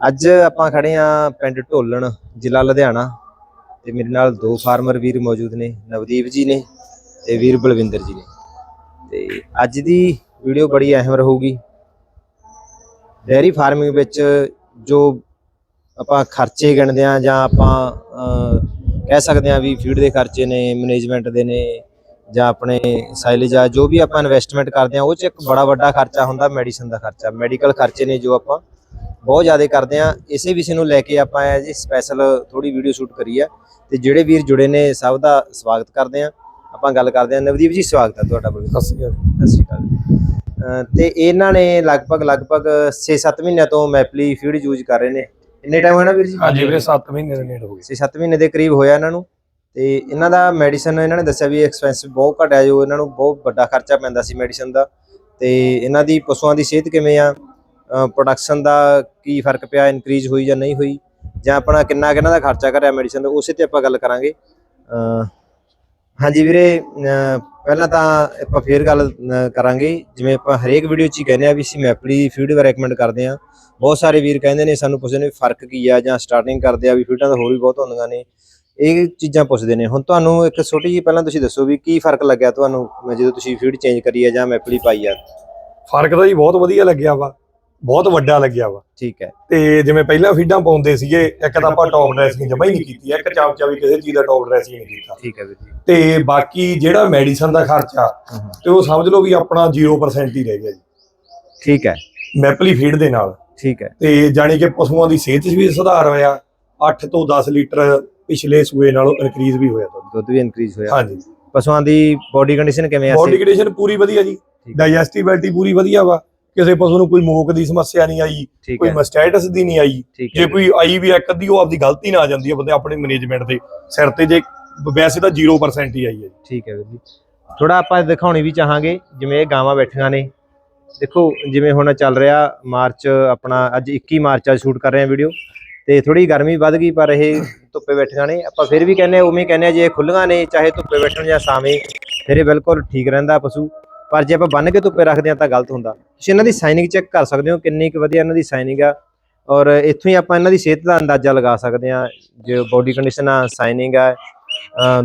ਅੱਜ ਆਪਾਂ ਖੜੇ ਆ ਪਿੰਡ ਢੋਲਣ, ਜ਼ਿਲ੍ਹਾ ਲੁਧਿਆਣਾ ਤੇ ਮੇਰੇ ਨਾਲ ਦੋ ਫਾਰਮਰ ਵੀਰ ਮੌਜੂਦ ਨੇ, ਨਵਦੀਪ ਜੀ ਨੇ ਤੇ ਵੀਰ ਬਲਵਿੰਦਰ ਜੀ ਨੇ। ਤੇ ਅੱਜ ਦੀ ਵੀਡੀਓ ਬੜੀ ਅਹਿਮ ਰਹੂਗੀ। ਡੇਅਰੀ ਫਾਰਮਿੰਗ ਵਿੱਚ ਜੋ ਆਪਾਂ ਖਰਚੇ ਗਿਣਦੇ ਆ ਜਾਂ ਆਪਾਂ ਕਹਿ ਸਕਦੇ ਆ ਵੀ ਫੀਡ ਦੇ ਖਰਚੇ ਨੇ, ਮੈਨੇਜਮੈਂਟ ਦੇ ਨੇ ਜਾਂ ਆਪਣੇ ਸਾਈਲੇਜ ਆ, ਜੋ ਵੀ ਆਪਾਂ ਇਨਵੈਸਟਮੈਂਟ ਕਰਦੇ ਆ ਉਹ ਚ ਇੱਕ ਬੜਾ ਵੱਡਾ ਖਰਚਾ ਹੁੰਦਾ, ਮੈਡੀਸਨ ਦਾ ਖਰਚਾ, ਮੈਡੀਕਲ ਖਰਚੇ ਨੇ ਜੋ ਆਪਾਂ ਬਹੁਤ ਜ਼ਿਆਦਾ ਕਰਦੇ ਆ ਇਸੇ ਵਿਸ਼ੇ ਨੂੰ ਲੈ ਕੇ ਆਪਾਂ ਜੀ ਸਪੈਸ਼ਲ ਥੋੜੀ ਵੀਡੀਓ ਸ਼ੂਟ ਕਰੀ ਆ। ਤੇ ਜਿਹੜੇ ਵੀਰ ਜੁੜੇ ਨੇ ਸਭ ਦਾ ਸਵਾਗਤ ਕਰਦੇ ਆ ਆਪਾਂ ਗੱਲ ਕਰਦੇ ਆ ਨਵਦੀਪ ਜੀ ਸਵਾਗਤ ਹੈ ਤੁਹਾਡਾ ਬਲਵਿੰਦਰ ਸਤਿ ਸ਼੍ਰੀ ਅਕਾਲ ਤੇ ਇਹਨਾਂ ਨੇ ਲਗਭਗ ਲਗਭਗ 6-7 ਮਹੀਨਿਆਂ ਤੋਂ ਮੈਪਲੀ ਫੀਡ ਯੂਜ਼ ਕਰ ਰਹੇ ਨੇ। ਇੰਨੇ ਟਾਈਮ ਹੋਇਆ ਨਾ ਵੀਰ ਜੀ? ਹਾਂਜੀ ਵੀਰੇ 7 ਮਹੀਨੇ ਦੇ ਨੇੜੇ ਹੋ ਗਏ। 6-7 ਮਹੀਨੇ ਦੇ ਕਰੀਬ ਹੋਇਆ ਇਹਨਾਂ ਨੂੰ। ਤੇ ਇਹਨਾਂ ਦਾ ਮੈਡੀਸਨ ਇਹਨਾਂ ਨੇ ਦੱਸਿਆ ਵੀ ਐਕਸਪੈਂਸਿਵ ਬਹੁਤ ਘਟਿਆ। ਜੋ ਇਹਨਾਂ ਨੂੰ ਬਹੁਤ ਵੱਡਾ ਖਰਚਾ ਪੈਂਦਾ ਸੀ ਮੈਡੀਸਨ ਦਾ। ਤੇ ਇਹਨਾਂ ਦੀ ਪਸ਼ੂਆਂ ਦੀ ਸਿਹਤ ਕਿਵੇਂ ਆ? ਪ੍ਰੋਡਕਸ਼ਨ ਦਾ ਕੀ ਫ਼ਰਕ ਪਿਆ ਇਨਕਰੀਜ਼ ਹੋਈ ਜਾਂ ਨਹੀਂ ਹੋਈ, ਜਾਂ ਆਪਣਾ ਕਿੰਨਾ ਕਿੰਨਾ ਦਾ ਖਰਚਾ ਕਰਿਆ ਮੈਡੀਸਨ ਦਾ, ਉਸੇ ਤੇ ਆਪਾਂ ਗੱਲ ਕਰਾਂਗੇ। ਹਾਂਜੀ ਵੀਰੇ ਪਹਿਲਾਂ ਤਾਂ ਆਪਾਂ ਫੇਰ ਗੱਲ ਕਰਾਂਗੇ। ਜਿਵੇਂ ਆਪਾਂ ਹਰੇਕ ਵੀਡੀਓ 'ਚ ਹੀ ਕਹਿੰਦੇ ਆ ਵੀ ਅਸੀਂ ਮੈਪਲੀ ਫੀਡ ਰეკਮੈਂਡ ਕਰਦੇ ਆ ਬਹੁਤ ਸਾਰੇ ਵੀਰ ਕਹਿੰਦੇ ਨੇ, ਸਾਨੂੰ ਪੁੱਛਦੇ ਨੇ ਫ਼ਰਕ ਕੀ ਆ ਜਾਂ ਸਟਾਰਟਿੰਗ ਕਰਦੇ ਆ, ਵੀ ਫੀਡਾਂ ਤਾਂ ਹੋਰ ਵੀ ਬਹੁਤ ਹੁੰਦੀਆਂ ਨੇ। ਇਹ ਚੀਜ਼ਾਂ ਪੁੱਛਦੇ ਨੇ। ਹੁਣ ਤੁਹਾਨੂੰ ਇੱਕ ਛੋਟੀ ਜਿਹੀ ਪਹਿਲਾਂ ਤੁਸੀਂ ਦੱਸੋ ਵੀ ਕੀ ਫ਼ਰਕ ਲੱਗਿਆ ਤੁਹਾਨੂੰ ਜਦੋਂ ਤੁਸੀਂ ਫੀਡ ਚੇਂਜ ਕਰੀ ਆ ਜਾਂ ਮੈਪਲੀ ਪਾਈ ਆ? ਫ਼ਰਕ ਤਾਂ ਜੀ ਬਹੁਤ ਵਧੀਆ ਲੱਗਿਆ ਵਾ। ਬਹੁਤ ਵੱਡਾ ਲੱਗਿਆ ਵਾ। ਠੀਕ ਹੈ। ਤੇ ਜਿਵੇਂ ਪਹਿਲਾਂ ਫੀਡਾਂ ਪਾਉਂਦੇ ਸੀਗੇ ਇੱਕ ਤਾਂ ਆਪਾਂ ਟੌਪ ਡਰੈਸਿੰਗ ਜਮਾ ਹੀ ਨਹੀਂ ਕੀਤੀ ਇੱਕ ਚਾਮਚਾ ਵੀ ਕਿਸੇ ਚੀਜ਼ ਦਾ ਟੌਪ ਡਰੈਸਿੰਗ ਨਹੀਂ ਕੀਤਾ। ਠੀਕ ਹੈ ਵੀਰ ਜੀ। ਤੇ ਬਾਕੀ ਜਿਹੜਾ ਮੈਡੀਸਨ ਦਾ ਖਰਚਾ ਤੇ ਉਹ ਸਮਝ ਲਓ ਵੀ ਆਪਣਾ 0% ਹੀ ਰਹਿ ਗਿਆ ਜੀ। ਠੀਕ ਹੈ। ਮੈਪਲੀ ਫੀਡ ਦੇ ਨਾਲ। ਠੀਕ ਹੈ। ਤੇ ਜਾਣੀ ਕਿ ਪਸ਼ੂਆਂ ਦੀ ਸਿਹਤ 'ਚ ਵੀ ਸੁਧਾਰ ਹੋਇਆ 8 ਤੋਂ 10 ਲੀਟਰ ਪਿਛਲੇ ਸੂਏ ਨਾਲੋਂ ਇਨਕਰੀਜ਼ ਵੀ ਹੋਇਆ। ਦੁੱਧ ਵੀ ਇਨਕਰੀਜ਼ ਹੋਇਆ। ਹਾਂਜੀ। ਪਸ਼ੂਆਂ ਦੀ ਬੋਡੀ ਕੰਡੀਸ਼ਨ ਕਿਵੇਂ ਆ? ਬੋਡੀ ਕੰਡੀਸ਼ਨ ਪੂਰੀ ਵਧੀਆ ਜੀ। ਡਾਈਜੈਸਟਿਬਿਲਟੀ ਪੂਰੀ ਵਧੀਆ ਵਾ। ਕਿਸੇ ਪਸ਼ੂ ਨੂੰ ਕੋਈ ਮੋਕ ਦੀ ਸਮੱਸਿਆ ਨਹੀਂ ਆਈ ਕੋਈ ਮਸਟਾਈਟਸ ਦੀ ਨਹੀਂ ਆਈ ਜੇ ਕੋਈ ਆਈ ਵੀ ਇੱਕ ਅੱਧੀ ਉਹ ਆਪਦੀ ਗਲਤੀ ਨਾਲ ਆ ਜਾਂਦੀ ਹੈ ਬੰਦੇ ਆਪਣੇ ਮੈਨੇਜਮੈਂਟ ਦੇ ਸਿਰ ਤੇ ਜੇ ਵੈਸੇ ਤਾਂ 0% ਹੀ ਆਈ ਹੈ। ਠੀਕ ਹੈ ਵੀਰ ਜੀ। ਥੋੜਾ ਆਪਾਂ ਦਿਖਾਉਣੀ ਵੀ ਚਾਹਾਂਗੇ ਜਿਵੇਂ ਇਹ ਗਾਵਾਂ ਬੈਠੀਆਂ ਨੇ। ਦੇਖੋ ਜਿਵੇਂ ਹੁਣ ਚੱਲ ਰਿਹਾ ਮਾਰਚ ਆਪਣਾ ਅੱਜ 21 ਮਾਰਚ ਆ ਸ਼ੂਟ ਕਰ ਰਹੇ ਹਾਂ ਵੀਡੀਓ ਤੇ ਥੋੜੀ ਗਰਮੀ ਵੱਧ ਗਈ ਪਰ ਇਹ ਧੁੱਪੇ ਬੈਠੀਆਂ ਨੇ। ਆਪਾਂ ਫਿਰ ਵੀ ਕਹਿੰਦੇ ਆ ਉਵੇਂ ਆ ਜੇ ਖੁੱਲੀਆਂ ਨੇ ਚਾਹੇ ਧੁੱਪੇ ਬੈਠਣ ਜਾਂ ਛਾਵੇਂ ਫਿਰ ਇਹ ਬਿਲਕੁਲ ਠੀਕ ਰਹਿੰਦਾ ਪਸ਼ੂ। ਪਰ ਜੇ ਆਪਾਂ ਬੰਨ ਕੇ ਧੁੱਪੇ ਰੱਖਦੇ ਆ ਤਾਂ ਗਲਤ ਹੁੰਦਾ। ਤੁਸੀਂ ਇਹਨਾਂ ਦੀ ਸਾਈਨਿੰਗ ਚੈੱਕ ਕਰ ਸਕਦੇ ਹੋ, ਕਿੰਨੀ ਕੁ ਵਧੀਆ ਇਹਨਾਂ ਦੀ ਸਾਈਨਿੰਗ ਆ। ਔਰ ਇੱਥੋਂ ਹੀ ਆਪਾਂ ਇਹਨਾਂ ਦੀ ਸਿਹਤ ਦਾ ਅੰਦਾਜ਼ਾ ਲਗਾ ਸਕਦੇ ਆ ਜੋ ਬੋਡੀ ਕੰਡੀਸ਼ਨ ਆ ਸਾਈਨਿੰਗ ਆ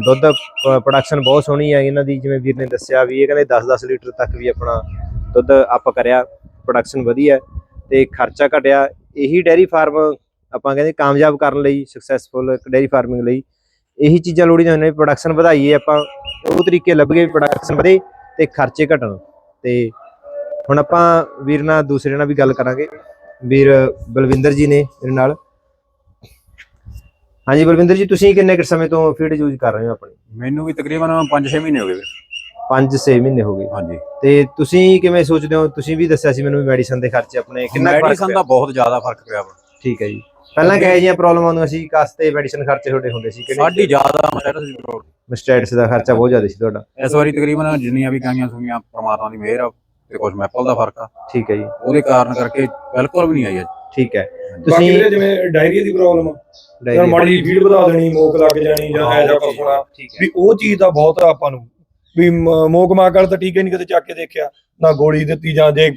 ਦੁੱਧ ਪ੍ਰੋਡਕਸ਼ਨ ਬਹੁਤ ਸੋਹਣੀ ਹੈ ਇਹਨਾਂ ਦੀ, ਜਿਵੇਂ ਵੀਰ ਨੇ ਦੱਸਿਆ ਵੀ ਇਹ ਕਹਿੰਦੇ 10-10 ਲੀਟਰ ਤੱਕ ਵੀ ਆਪਣਾ ਦੁੱਧ ਅਪ ਕਰਿਆ ਪ੍ਰੋਡਕਸ਼ਨ ਵਧੀਆ ਹੈ ਤੇ ਖਰਚਾ ਘਟਿਆ। ਇਹੀ ਡੈਰੀ ਫਾਰਮ ਆਪਾਂ ਕਹਿੰਦੇ ਕਾਮਯਾਬ ਕਰਨ ਲਈ ਸਕਸੈਸਫੁਲ ਡੈਰੀ ਫਾਰਮਿੰਗ ਲਈ। ਇਹੀ ਚੀਜ਼ਾਂ ਲੋੜੀਆਂ ਨੇ ਪ੍ਰੋਡਕਸ਼ਨ ਵਧਾਈਏ ਆਪਾਂ, ਉਹ ਤਰੀਕੇ ਲੱਭਗੇ ਪ੍ਰੋਡਕਸ਼ਨ ਵਧੇ। ਤੇ ਖਰਚੇ ਘਟਣ। ਤੇ ਹੁਣ ਆਪਾਂ ਵੀਰ ਨਾਲ ਦੂਸਰੇ ਨਾਲ ਵੀ ਗੱਲ ਕਰਾਂਗੇ। ਵੀਰ ਬਲਵਿੰਦਰ ਜੀ ਨੇ ਮੇਰੇ ਨਾਲ। ਹਾਂਜੀ ਬਲਵਿੰਦਰ ਜੀ ਤੁਸੀਂ ਕਿੰਨੇ ਕੁ ਸਮੇਂ ਤੋਂ ਫੀਡ ਯੂਜ਼ ਕਰ ਰਹੇ ਹੋ ਆਪਣੀ? ਮੈਨੂੰ ਵੀ ਤਕਰੀਬਨ 5-6 ਮਹੀਨੇ ਹੋ ਗਏ ਵੀਰ। 5-6 ਮਹੀਨੇ ਹੋ ਗਏ। ਹਾਂਜੀ। ਤੇ ਤੁਸੀਂ ਕਿਵੇਂ ਸੋਚਦੇ ਹੋ? ਤੁਸੀਂ ਵੀ ਦੱਸਿਆ ਸੀ ਮੈਨੂੰ ਵੀ ਮੈਡੀਸਨ ਦੇ ਖਰਚੇ ਆਪਣੇ ਕਿੰਨਾ ਮੈਡੀਸਨ? ਦਾ ਬਹੁਤ ਜ਼ਿਆਦਾ ਫ਼ਰਕ ਪਿਆ ਵਾ। ਠੀਕ ਹੈ ਜੀ। ਪਹਿਲਾਂ ਕਿਹੋ ਜਿਹੀਆਂ ਪ੍ਰੋਬਲਮ ਆਉਂਦੀਆਂ ਸੀ? ਕਾਸਤੇ ਮੈਡੀਸਨ ਖਰਚੇ ਤੁਹਾਡੇ ਹੁੰਦੇ ਸੀ ਸਾਡੀ ਜ਼ਿਆਦਾ ਸਟੇਟਸ ਦੀ ਪ੍ਰੋਬਲਮ ਮਿਸਟੇਟਸ ਦਾ ਖਰਚਾ ਬਹੁਤ ਜ਼ਿਆਦਾ ਸੀ ਤੁਹਾਡਾ। ਇਸ ਵਾਰੀ ਤਕਰੀਬਨ ਜਿੰਨੀਆਂ ਵੀ ਗਾਈਆਂ ਸੂਈਆਂ ਪ੍ਰਮਾਤਮਾ ਦੀ ਮਿਹਰ ਆ ਤੇ ਕੁਝ ਮੈਪਲ ਦਾ ਫ਼ਰਕ ਆ। ਠੀਕ ਹੈ ਜੀ। ਉਹਦੇ ਕਾਰਨ ਕਰਕੇ ਬਿਲਕੁਲ ਵੀ ਨਹੀਂ ਆਈ ਅੱਜ। ਠੀਕ ਹੈ। ਤੁਸੀਂ ਜਿਵੇਂ ਡਾਇਰੀਆ ਦੀ ਪ੍ਰੋਬਲਮ ਆ ਜਾਂ ਡਾਇਰੀ- ਮਾੜੀ ਫੀਡ ਵਧਾ ਦੇਣੀ ਮੋਕ ਲੱਗ ਜਾਣੀ ਜਾਂ ਐ ਜਾਂ ਕੁਛ ਹੋਣਾ ਵੀ ਉਹ ਚੀਜ਼ ਦਾ ਬਹੁਤ ਆਪਾਂ ਨੂੰ ਵੀ ਮ- ਮੋਕ ਮਾਕੜ ਤਾਂ ਠੀਕ ਹੀ ਨਹੀਂ ਕਦੇ ਚੱਕ ਕੇ ਦੇਖਿਆ ਨਾ ਗੋਲੀ ਦਿੱਤੀ ਜਾਂ ਜੇ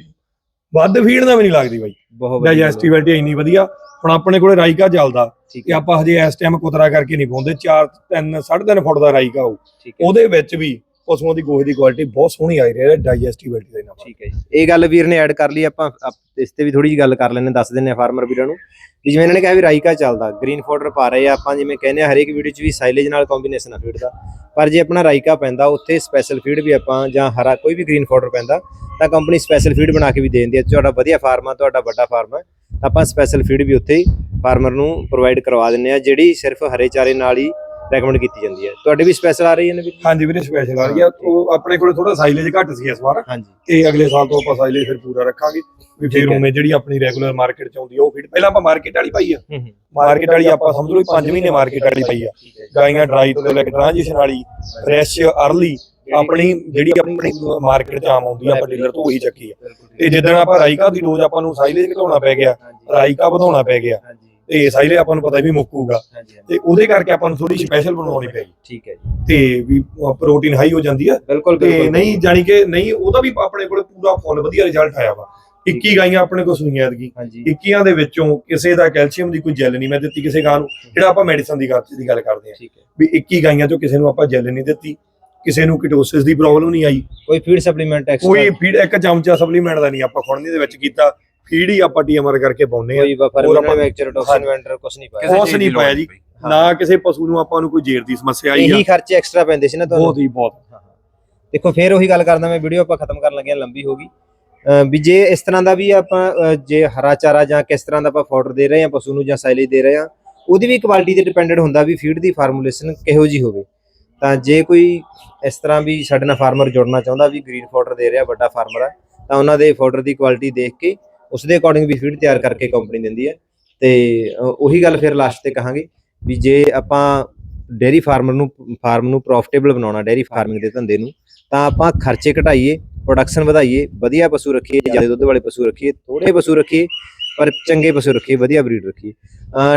ਵੱਧ ਫੀਡ ਦਾ ਵੀ ਨਹੀਂ ਲੱਗਦੀ ਬਾਈ। ਬਹੁਤ ਵਧੀਆ ਡਾਈਜੈਸਟਿਬਿਲਟੀ ਇੰਨੀ ਵਧੀਆ। ਹੁਣ ਆਪਣੇ ਕੋਲੇ ਰਾਈਕਾ ਚੱਲਦਾ ਤੇ ਆਪਾਂ ਹਜੇ ਇਸ ਟਾਈਮ ਕੁਤਰਾ ਕਰਕੇ ਨਹੀਂ ਪਾਉਂਦੇ 4 3 3.5 ਫੁੱਟ ਦਾ ਰਾਈਕਾ ਹੈ। ਉਹਦੇ ਵਿੱਚ ਵੀ ਪਸ਼ੂਆਂ ਦੀ ਗੋਹੇ ਦੀ ਕੁਆਲਿਟੀ ਬਹੁਤ ਸੋਹਣੀ ਆਈ ਰਹੀ ਹੈ ਡਾਈਜੈਸਟਿਬਿਲਟੀ ਦੇ ਨਾਲ। ਠੀਕ ਹੈ ਜੀ। ਇਹ ਗੱਲ ਵੀਰ ਨੇ ਐਡ ਕਰ ਲਈ ਆਪਾਂ ਇਸ ਤੇ ਵੀ ਥੋੜੀ ਜਿਹੀ ਗੱਲ ਕਰ ਲੈਣੇ ਦੱਸ ਦਿੰਨੇ ਆ ਫਾਰਮਰ ਵੀਰਾਂ ਨੂੰ ਵੀ ਜਿਵੇਂ ਇਹਨਾਂ ਨੇ ਕਿਹਾ ਵੀ ਰਾਈਕਾ ਚੱਲਦਾ ਗ੍ਰੀਨ ਫੋਡਰ ਪਾ ਰਹੇ ਆ ਆਪਾਂ ਜਿਵੇਂ ਕਹਿੰਦੇ ਆ ਹਰੇਕ ਵੀਡੀਓ 'ਚ ਵੀ ਸਾਈਲੇਜ ਨਾਲ ਕੰਬੀਨੇਸ਼ਨ ਆ ਫੀਡ ਦਾ। ਪਰ ਜੇ ਆਪਣਾ ਰਾਈਕਾ ਪੈਂਦਾ ਉੱਥੇ ਸਪੈਸ਼ਲ ਫੀਡ ਵੀ ਆਪਾਂ ਜਾਂ ਹਰਾ ਕੋਈ ਵੀ ਗ੍ਰੀਨ ਫੋਡਰ ਪੈਂਦਾ ਤਾਂ ਕੰਪਨੀ ਸਪੈਸ਼ਲ ਫੀਡ ਬਣਾ ਕੇ ਵੀ ਦੇ ਦਿੰਦੀ ਹੈ। ਤੁਹਾਡਾ ਵਧੀਆ ਫਾਰਮ ਆ ਤੁਹਾਡਾ ਵੱਡਾ ਫਾਰਮ ਆਪਾਂ ਸਪੈਸ਼ਲ ਫੀਡ ਵੀ ਉੱਥੇ ਫਾਰਮਰ ਨੂੰ ਪ੍ਰੋਵਾਈਡ ਕਰਵਾ ਦਿੰਨੇ ਆ ਜਿਹੜੀ ਸਿਰਫ ਹਰੇ ਚਾਰੇ ਨਾਲ ਹੀ ਰეკਮੈਂਡ ਕੀਤੀ ਜਾਂਦੀ ਹੈ। ਤੁਹਾਡੇ ਵੀ ਸਪੈਸ਼ਲ ਆ ਰਹੀ ਹੈ ਨਾ ਵੀਰ ਜੀ? ਹਾਂਜੀ ਵੀਰੇ ਸਪੈਸ਼ਲ ਆ ਰਹੀ ਆ ਉਹ ਆਪਣੇ ਕੋਲੇ ਥੋੜਾ ਸਾਈਲੇਜ ਘੱਟ ਸੀ ਇਸ ਵਾਰ। ਹਾਂਜੀ। ਤੇ ਅਗਲੇ ਸਾਲ ਤੋਂ ਆਪਾਂ ਸਾਈਲੇਜ ਫਿਰ ਪੂਰਾ ਰੱਖਾਂਗੇ। ਵੀ ਠੀਕ ਫਿਰ ਹੈ। ਉਵੇਂ ਜਿਹੜੀ ਆਪਣੀ ਰੈਗੂਲਰ ਮਾਰਕੀਟ ਚ ਆਉਂਦੀ ਆ ਉਹ ਫੀਡ ਪਹਿਲਾਂ ਆਪਾਂ ਮਾਰਕੀਟ ਵਾਲੀ ਪਾਈ ਆ। ਹੂੰ ਹੂੰ। ਮਾਰਕੀਟ ਵਾਲੀ ਆਪਾਂ ਸਮਝ ਲਓ 5 ਮਹੀਨੇ ਮਾਰਕੀਟ ਵਾਲੀ ਪਾਈ ਆ। ਗਾਈਆਂ ਡਰਾਈ ਤੋਂ ਲੈ ਕੇ ਟ੍ਰਾਂਜੀਸ਼ਨ ਵਾਲੀ ਫਰੈਸ਼ ਅਰਲੀ ਆਪਣੀ ਜਿਹੜੀ ਆਪਣੀ ਮਾਰਕੀਟ ਚ ਆਮ ਆਉਂਦੀ ਆ ਆਪਾਂ ਡੀਲਰ ਤੋਂ ਉਹੀ ਚੱਕੀ ਆ। ਤੇ ਜਿੱਦਣ ਆਪਾਂ ਰਾਈਕਾ ਦੀ ਡੋਜ਼ ਆਪਾਂ ਨੂੰ ਸਾਈਲੇਜ ਘਟਾਉਣਾ ਪੈ ਗਿਆ ਰਾਈਕਾ ਵਧਾਉਣਾ ਪੈ ਗਿਆ ਤੇ ਸਾਈਲੇ ਆਪਾਂ ਨੂੰ ਪਤਾ ਵੀ ਮੁੱਕੂਗਾ। ਤੇ ਉਹਦੇ ਕਰਕੇ ਆਪਾਂ ਨੂੰ ਥੋੜੀ ਸਪੈਸ਼ਲ ਬਣਾਉਣੀ ਪੈਗੀ ਠੀਕ ਹੈ ਜੀ। ਤੇ ਵੀ ਪ੍ਰੋਟੀਨ ਹਾਈ ਹੋ ਜਾਂਦੀ ਆ। ਬਿਲਕੁਲ ਤੇ ਨਹੀਂ ਜਾਣੀ ਕਿ ਨਹੀਂ ਉਹਦਾ ਵੀ ਆਪਣੇ ਕੋਲ ਪੂਰਾ ਫੁੱਲ ਵਧੀਆ ਰਿਜ਼ਲਟ ਆਇਆ ਵਾ। 21 ਗਾਈਆਂ ਆਪਣੇ ਕੋਲ ਸੂਈਆਂ ਐਤਕੀ। ਹਾਂਜੀ। 21 ਦੇ ਵਿੱਚੋਂ ਕਿਸੇ ਦਾ ਕੈਲਸ਼ੀਅਮ ਦੀ ਕੋਈ ਜੈਲ ਨਹੀਂ ਮੈਂ ਦਿੱਤੀ ਕਿਸੇ ਗਾਂ ਨੂੰ। ਜਿਹੜਾ ਆਪਾਂ ਮੈਡੀਸਨ ਦੀ ਗੱਲ ਦੀ ਗੱਲ ਕਰਦੇ ਹੈ। ਵੀ 21 ਗਾਈਆਂ ਚੋਂ ਕਿਸੇ ਨੂੰ ਆਪਾਂ ਜੈਲ ਨਹੀਂ ਦਿੱਤੀ। ਕਿਸੇ ਨੂੰ ਕਿਟੋਸਿਸ ਦੀ ਪ੍ਰੋਬਲਮ ਨਹੀਂ ਆਈ। ਕੋਈ ਫੀਡ ਸਪਲੀਮੈਂਟ ਕੋਈ ਐਕਸਟਰਾ ਫੀਡ ਇੱਕ ਚਮਚਾ ਸਪਲੀਮੈਂਟ ਦਾ ਨਹੀਂ ਆਪਾਂ ਖੁਣਨੀ ਦੇ ਵਿੱਚ ਕੀਤਾ। ਫੀਡ ਹੀ ਆਪਾਂ ਟੀਐਮਆਰ ਕਰਕੇ ਪਾਉਨੇ ਆ ਕੋਈ ਬਫਰ ਹੋਰ ਆਪਾਂ- ਮੈਕਚਰ ਟੌਕਸਿਨ। ਵੈਂਟਰ ਕੁਝ ਨਹੀਂ ਪਾਇਆ। ਕਿਸੇ ਕੁਛ ਚੀਜ਼ ਨਹੀਂ ਦੀ ਲੋੜ ਪਾਇਆ ਜੀ। ਬਈ। ਨਾ ਕਿਸੇ ਪਸ਼ੂ ਨੂੰ ਆਪਾਂ ਨੂੰ ਕੋਈ ਜੇਰ ਦੀ ਸਮੱਸਿਆ ਆਈ ਆ। ਇਹੀ ਖਰਚੇ ਐਕਸਟਰਾ ਪੈਂਦੇ ਸੀ ਨਾ ਤੁਹਾਨੂੰ? ਬਹੁਤ ਹੀ ਬਹੁਤ। ਦੇਖੋ ਫੇਰ ਉਹੀ ਗੱਲ ਕਰਦਾ ਮੈਂ ਵੀਡੀਓ ਆਪਾਂ ਖਤਮ ਕਰਨ ਲੱਗੇ ਹਾਂ ਲੰਬੀ ਹੋ ਗਈ। ਅਹ ਵੀ ਜੇ ਇਸ ਤਰ੍ਹਾਂ ਦਾ ਵੀ ਆਪਾਂ ਅਹ ਜੇ ਹਰਾ ਚਾਰਾ ਜਾਂ ਕਿਸ ਤਰ੍ਹਾਂ ਦਾ ਆਪਾਂ ਫਾਡਰ ਦੇ ਰਹੇ ਹਾਂ ਪਸ਼ੂ ਨੂੰ ਜਾਂ ਸਾਈਲੇਜ ਦੇ ਰਹੇ ਹਾਂ ਉਹਦੀ ਵੀ ਕੁਆਲਿਟੀ ਤੇ ਡਿਪੈਂਡੈਂਟ ਹੁੰਦਾ ਵੀ ਫੀਡ ਦੀ ਫਾਰਮੂਲੇਸ਼ਨ ਕਿਹੋ ਜੀ ਹੋਵੇ। ਤਾਂ ਜੇ ਕੋਈ ਇਸ ਤਰ੍ਹਾਂ ਵੀ ਸਾਡੇ ਨਾਲ ਫਾਰਮਰ ਜੁੜਨਾ ਚਾਹੁੰਦਾ, ਵੀ ਗ੍ਰੀਨ ਫੋਡਰ ਦੇ ਰਿਹਾ, ਵੱਡਾ ਫਾਰਮਰ ਆ, ਤਾਂ ਉਹਨਾਂ ਦੇ ਫੋਡਰ ਦੀ ਕੁਆਲਿਟੀ ਦੇਖ ਕੇ ਉਸ ਦੇ ਅਕੋਰਡਿੰਗ ਵੀ ਫੀਡ ਤਿਆਰ ਕਰਕੇ ਕੰਪਨੀ ਦਿੰਦੀ ਹੈ ਤੇ ਉਹੀ ਗੱਲ ਫਿਰ ਲਾਸਟ ਤੇ ਕਹਾਂਗੇ ਵੀ ਜੇ ਆਪਾਂ ਡੇਅਰੀ ਫਾਰਮਰ ਨੂੰ ਫਾਰਮ ਨੂੰ ਪ੍ਰੋਫਿਟੇਬਲ ਬਣਾਉਣਾ ਡੇਅਰੀ ਫਾਰਮਿੰਗ ਦੇ ਧੰਦੇ ਨੂੰ, ਤਾਂ ਆਪਾਂ ਖਰਚੇ ਘਟਾਈਏ ਪ੍ਰੋਡਕਸ਼ਨ ਵਧਾਈਏ, ਵਧੀਆ ਪਸ਼ੂ ਰੱਖੀਏ, ਜ਼ਿਆਦਾ ਦੁੱਧ ਵਾਲੇ ਪਸ਼ੂ ਰੱਖੀਏ ਥੋੜੇ ਪਸ਼ੂ ਰੱਖੀਏ, ਪਰ ਚੰਗੇ ਪਸ਼ੂ ਰੱਖੀਏ, ਵਧੀਆ ਬਰੀਡ ਰੱਖੀਏ।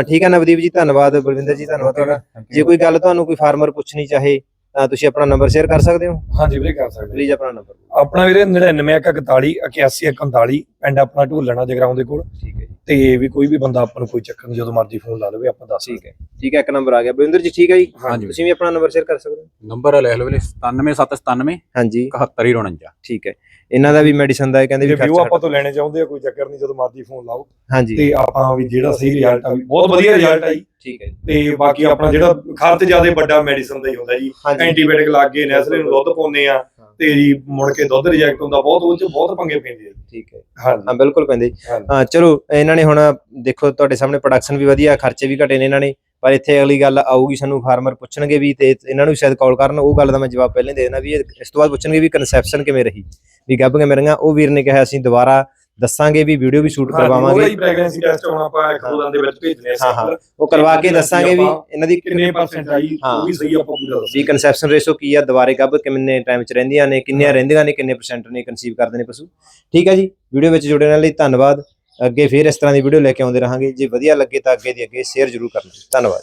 ਠੀਕ ਹੈ ਨਵਦੀਪ ਜੀ ਧੰਨਵਾਦ ਬਲਵਿੰਦਰ ਜੀ ਧੰਨਵਾਦ ਤੁਹਾਡਾ। ਜੇ ਕੋਈ ਗੱਲ ਤੁਹਾਨੂੰ ਕੋਈ ਫਾਰਮਰ ਪੁੱਛਣੀ ਚਾਹੇ ਤਾਂ ਤੁਸੀਂ ਆਪਣਾ ਨੰਬਰ ਸ਼ੇਅਰ ਕਰ ਸਕਦੇ ਹੋ? ਹਾਂਜੀ ਵੀਰੇ ਕਰ ਸਕਦੇ ਪਲੀਜ਼ ਆਪਣਾ ਨੰਬਰ ਆਪਣਾ ਵੀਰੇ 9941 8141 ਪਿੰਡ ਆਪਣਾ ਢੋਲਣਾ ਜਗਰਾਉਂ ਦੇ ਕੋਲ। ਠੀਕ ਹੈ ਜੀ। ਤੇ ਵੀ ਕੋਈ ਵੀ ਬੰਦਾ ਆਪਾਂ ਨੂੰ ਕੋਈ ਚੱਕਰ ਨਹੀਂ ਜਦੋਂ ਮਰਜ਼ੀ ਫੋਨ ਲਾ ਲਵੇ ਆਪਾਂ ਦੱਸ ਠੀਕ ਹੈ। ਠੀਕ ਹੈ ਇੱਕ ਨੰਬਰ ਆ ਗਿਆ। ਬਲਵਿੰਦਰ ਜੀ ਠੀਕ ਹੈ ਜੀ? ਹਾਂਜੀ ਤੁਸੀਂ ਵੀ ਆਪਣਾ ਨੰਬਰ ਸ਼ੇਅਰ ਕਰ ਸਕਦੇ ਹੋ? ਨੰਬਰ ਲਿਖ ਲਓ ਵੀਰੇ 97797 ਹਾਂਜੀ। 7149 ਠੀਕ ਹੈ। ਇਹਨਾਂ ਦਾ ਵੀ ਮੈਡੀਸਨ ਦਾ ਇਹ ਕਹਿੰਦੇ ਜੇ ਵੀ ਵਿਊ ਖਰਚਾ ਆਪਾਂ ਤੋਂ ਲੈਣੇ ਚਾਹੁੰਦੇ ਆ ਕੋਈ ਚੱਕਰ ਨਹੀਂ ਜਦੋਂ ਮਰਜ਼ੀ ਫੋਨ ਲਾਓ। ਹਾਂਜੀ। ਤੇ ਆਪਾਂ ਵੀ ਜਿਹੜਾ ਸਹੀ ਰਿਜ਼ਲਟ ਆ ਵੀ ਬਹੁਤ ਵਧੀਆ ਰਿਜ਼ਲਟ ਆਈ ਠੀਕ ਹੈ ਜੀ। ਤੇ ਬਾਕੀ ਆਪਣਾ ਜਿਹੜਾ ਖਰਚ ਜ਼ਿਆਦਾ ਵੱਡਾ ਮੈਡੀਸਨ ਦਾ ਹੀ ਹੁੰਦਾ ਜੀ। ਹਾਂਜੀ। ਐਂਟੀਬਾਇਓਟਿਕ ਲੱਗ ਗਏ ਨੈਸਲੇ ਨੂੰ ਦੁੱਧ ਪਾਉਂਦੇ ਆ। ਤੇ ਜੀ ਮੁੜ ਕੇ ਦੁੱਧ ਰਿਜੈਕਟ ਹੁੰਦਾ ਬਹੁਤ ਉਹ ਚ ਬਹੁਤ ਪੰਗੇ ਪੈਂਦੇ ਆ। ਠੀਕ ਹੈ ਹਾਂ ਬਿਲਕੁਲ ਪੈਂਦੇ। ਹਾਂ ਚਲੋ ਇਹਨਾਂ ਨੇ ਹੁਣ ਦੇਖੋ ਤੁਹਾਡੇ ਸਾਹਮਣੇ ਪ੍ਰੋਡਕਸ਼ਨ ਵੀ ਵਧੀਆ ਖਰਚੇ ਵੀ ਘਟੇ ਨੇ ਇਹਨਾਂ ਨੇ ਪਰ ਇੱਥੇ ਅਗਲੀ ਗੱਲ ਆਊਗੀ ਸਾਨੂੰ ਫਾਰਮਰ ਪੁੱਛਣਗੇ ਵੀ ਤੇ ਇਹਨਾਂ ਨੂੰ ਸ਼ਾਇਦ ਕਾਲ ਕਰਨ ਉਹ ਗੱਲ ਦਾ ਮੈਂ ਜਵਾਬ ਪਹਿਲਾਂ ਦੇ ਦੇਣਾ ਵੀ ਇਸ ਤੋਂ ਬਾਅਦ ਪੁੱਛਣਗੇ ਵੀ ਕਨਸੈਪਸ਼ਨ ਕਿਵੇਂ ਰਹੀ ਵੀ ਗੱਭ ਕਿਵੇਂ ਰਹੀਆਂ ਉਹ ਵੀਰ ਨੇ ਕਿਹਾ ਅਸੀਂ ਦੁਬਾਰਾ ਦੱਸਾਂਗੇ ਵੀ ਵੀਡੀਓ ਵੀ ਸ਼ੂਟ ਉਹਦਾ ਕਰਵਾਵਾਂਗੇ। ਹੀ ਪ੍ਰੈਗਨੈਂਸੀ ਟੈਸਟ ਹੁਣ ਆਪਾਂ ਇੱਕ ਦੋ ਦਿਨ ਦੇ ਵਿੱਚ ਭੇਜਨੇ ਆ ਹਾਂ, ਹਾਂ। ਉਹ ਕਰਵਾ ਕੇ ਦੱਸਾਂਗੇ ਵੀ ਇਹਨਾਂ ਦੀ ਕਿੰਨੇ ਪਰਸੈਂਟ ਆਈ। ਉਹ ਵੀ ਸਹੀ ਆਪਾਂ ਪੂਰਾ ਵੀ ਦੱਸਾਂਗੇ ਕਨਸੈਪਸ਼ਨ ਰੇਸ਼ੋ ਕੀ ਆ ਦੁਬਾਰੇ ਗੱਭ ਕਿੰਨੇ ਟਾਈਮ ਚ ਰਹਿੰਦੀਆਂ ਨੇ ਕਿੰਨੀਆਂ ਰਹਿੰਦੀਆਂ ਨੇ ਕਿੰਨੇ ਪਰਸੈਂਟ ਨੇ ਕਨਸੀਵ ਕਰਦੇ ਨੇ ਪਸ਼ੂ। ਠੀਕ ਹੈ ਜੀ ਵੀਡੀਓ ਵਿੱਚ ਜੁੜਨ ਲਈ ਧੰਨਵਾਦ। ਅੱਗੇ ਫੇਰ ਇਸ ਤਰ੍ਹਾਂ ਦੀ ਵੀਡੀਓ ਲੈ ਕੇ ਆਉਂਦੇ ਰਹਾਂਗੇ। ਜੇ ਵਧੀਆ ਲੱਗੇ ਤਾਂ ਅੱਗੇ ਦੀ ਅੱਗੇ ਸ਼ੇਅਰ ਜ਼ਰੂਰ ਕਰਨਾ। ਧੰਨਵਾਦ